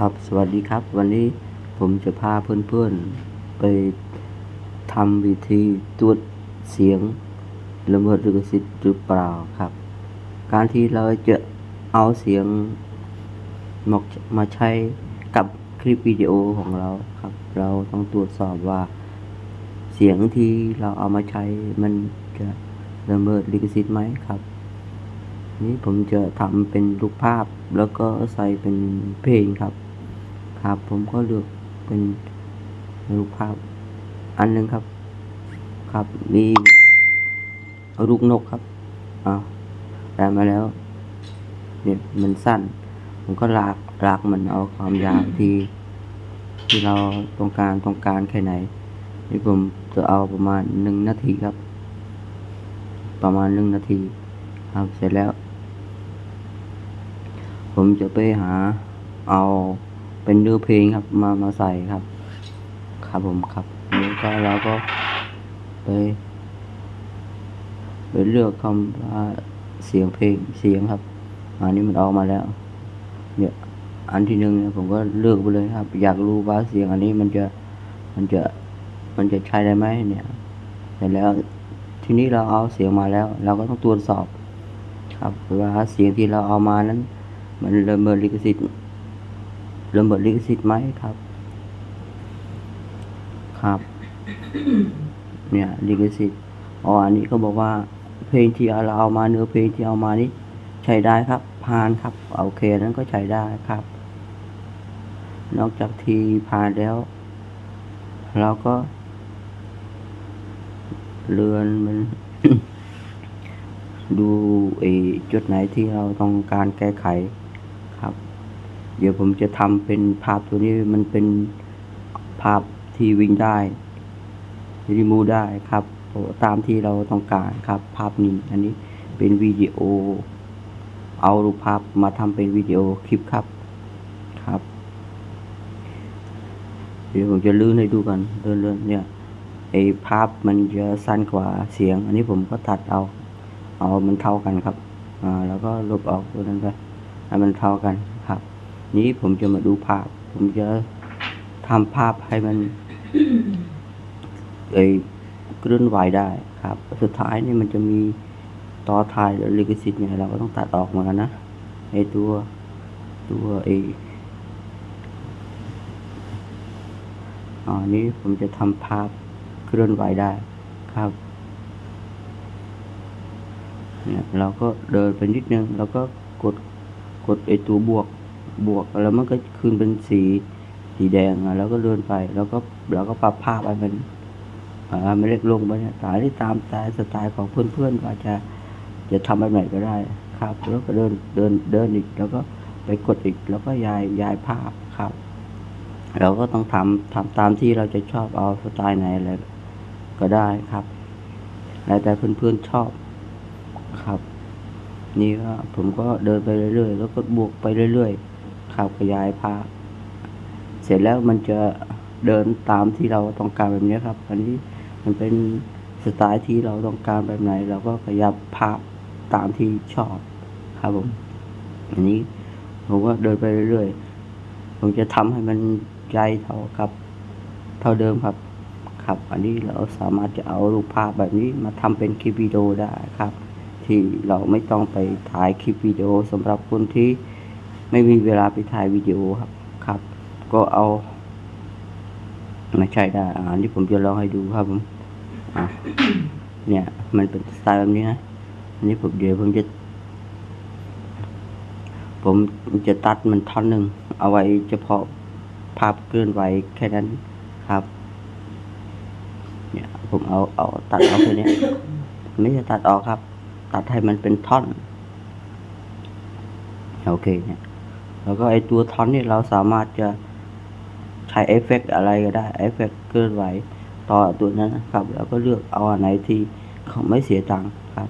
ครับสวัสดีครับ วันนี้ผมจะพาเพื่อนๆ ไปทำวิธีตรวจเสียงละเมิดลิขสิทธิ์หรือเปล่าครับ การที่เราจะเอาเสียงมามาใช้กับคลิปวิดีโอของเราครับ เราต้องตรวจสอบว่า เสียงที่เราเอามาใช้มันจะละเมิดลิขสิทธิ์ไหมครับนี่ผมจะทำเป็นรูปภาพแล้วก็ใส่เป็นเพลงครับ ครับ ผมก็เลือกเป็นรูปภาพอันหนึ่งครับ ครับมีลูกนกครับอ้าวได้มาแล้ว เนี่ยมันสั้น ผมก็ลากลากมันเอาความยาวที่ ที่เราต้องการต้องการแค่ไหนนี่ผมจะเอาประมาณหนึ่งนาทีครับ ประมาณหนึ่งนาทีครับเสร็จแล้ว ผมจะไปหาเอา เป็นเนื้อเพลงครับมามาใส่ครับ ครับผมครับนี่ก็เราก็ไปไปเลือกคำว่าเสียงเพลงเสียงครับอันนี้มันออกมาแล้ว เนี่ยอันที่หนึ่งเนี่ยผมก็เลือกไปเลยครับ อยากรู้ว่าเสียงอันนี้มันจะมันจะมันจะใช้ได้ไหมเนี่ยเสร็จแล้วทีนี้เราเอาเสียงมาแล้ว เราก็ต้องตรวจสอบ ครับว่าเสียงที่เราเอามานั้น มันละเมิดลิขสิทธิ์ ละเมิดลิขสิทธิ์ไหมครับ ครับ เนี่ยลิขสิทธิ์อ๋ออันนี้เขาบอกว่า เพลงที่เราเอามาเนื้อเพลงที่เอามานี้ใช้ได้ครับผ่านครับโอเคนั้นก็ใช้ได้ครับ นอกจากที่ผ่านแล้ว เราก็เลื่อนมันดูไอ้จุดไหนที่เราต้องการแก้ไขครับ เดี๋ยวผมจะทำเป็นภาพตัวนี้มันเป็นภาพที่วิ่งได้รีมูได้ครับ ตามที่เราต้องการครับ ภาพนี้ อันนี้เป็นวิดีโอ เอารูปภาพมาทำเป็นวิดีโอคลิปครับครับ เดี๋ยวผมจะลื่นให้ดูกันเลื่อนๆเนี่ยไอภาพมันจะสั้นกว่าเสียง อันนี้ผมก็ตัดเอา เอามันเท่ากันครับ อ่า แล้วก็ลบออกตัวนั้นไปให้มันเท่ากัน นี้ผมจะมาดูภาพ ผมจะทำภาพให้มันเอ้ยเคลื่อนไหวได้ครับ สุดท้ายนี่มันจะมีต่อท้ายหรือลิขสิทธิ์เนี่ยเราก็ต้องตัดออกมือนะไอตัวตัวไออ่านี้ผมจะทำภาพเคลื่อนไหวได้ครับเนี่ยเราก็เดินไปนิดนึง แล้วก็กดกดไอตัวบวก บวกแล้วมันก็ขึ้นเป็นสีสีแดงอะแล้วก็เดินไป แล้วก็เราก็ปรับภาพให้มันอ่าไม่เล็กลงไปเนี่ยสายที่ตามสไตล์สไตล์ของเพื่อนๆว่าจะจะทำแบบไหนก็ได้ ครับ แล้วก็เดินเดินเดินอีก แล้วก็ไปกดอีก แล้วก็ย้ายย้ายภาพครับ เราก็ต้องทำทำตามที่เราจะชอบเอาสไตล์ไหนอะไรก็ได้ครับแล้วแต่เพื่อนๆชอบครับ นี่ก็ผมก็เดินไปเรื่อยๆ แล้วก็บวกไปเรื่อยๆ ครับขยายภาพเสร็จแล้วมันจะเดินตามที่เราต้องการแบบนี้ครับ อันนี้มันเป็นสไตล์ที่เราต้องการแบบไหน เราก็ขยับภาพตามที่ชอบครับผม อันนี้ผมก็เดินไปเรื่อยๆ ผมจะทำให้มันใหญ่เท่าครับ เท่าเดิมครับ ครับ อันนี้เราสามารถจะเอารูปภาพแบบนี้มาทำเป็นคลิปวิดีโอได้ครับ ที่เราไม่ต้องไปถ่ายคลิปวิดีโอสำหรับคนที่ ไม่มีเวลาไปถ่ายวิดีโอครับครับ ก็เอามาใช้ได้อ่าอันนี้ผมจะลองให้ดูครับผมอะเนี่ยมันเป็นสไตล์แบบนี้นะอันนี้ผมเดี๋ยวผมจะ ผมจะตัดมันท่อนหนึ่งเอาไว้เฉพาะภาพเคลื่อนไหวแค่นั้นครับ เนี่ยผมเอาเอาตัดเอาแค่เนี้ยไม่จะตัดออกครับ ตัดให้มันเป็นท่อน โอเคเนี่ย แล้วก็ไอตัวท่อนนี่เราสามารถจะใช้เอฟเฟกอะไรก็ได้เอฟเฟกต์เคลื่อนไหวต่อตัวนั้นนะครับ แล้วก็เลือกเอาอันไหนที่เขาไม่เสียตังค์ครับ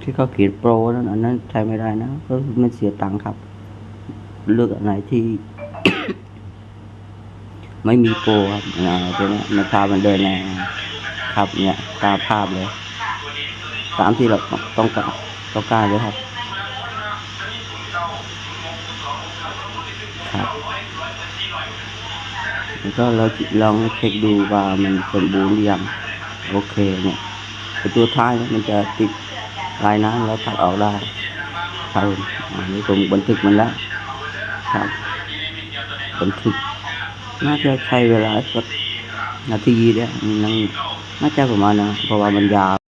ที่เขาเขียนโปรนั้นอันนั้นใช้ไม่ได้นะก็มันเสียตังค์ครับ เลือกอันไหนที่ ไม่มีโปรครับอ่าตัวนี้มันพามันเดินแนวครับเนี่ยตามภาพเลย ตามที่เราต้องการต้องการเลยครับ ครับแล้วก็เราลองเช็คดูว่ามันสมบูรณ์หรือยังโอเคเนี่ยตัวท้ายมันจะติดลายน้ำแล้วตัดออกได้ครับอันนี้ผมบันทึกมันแล้วครับบันทึกน่าจะใช้เวลาสักนาทีเนี่ยนั่งน่าจะประมาณนะเพราะว่ามันยาว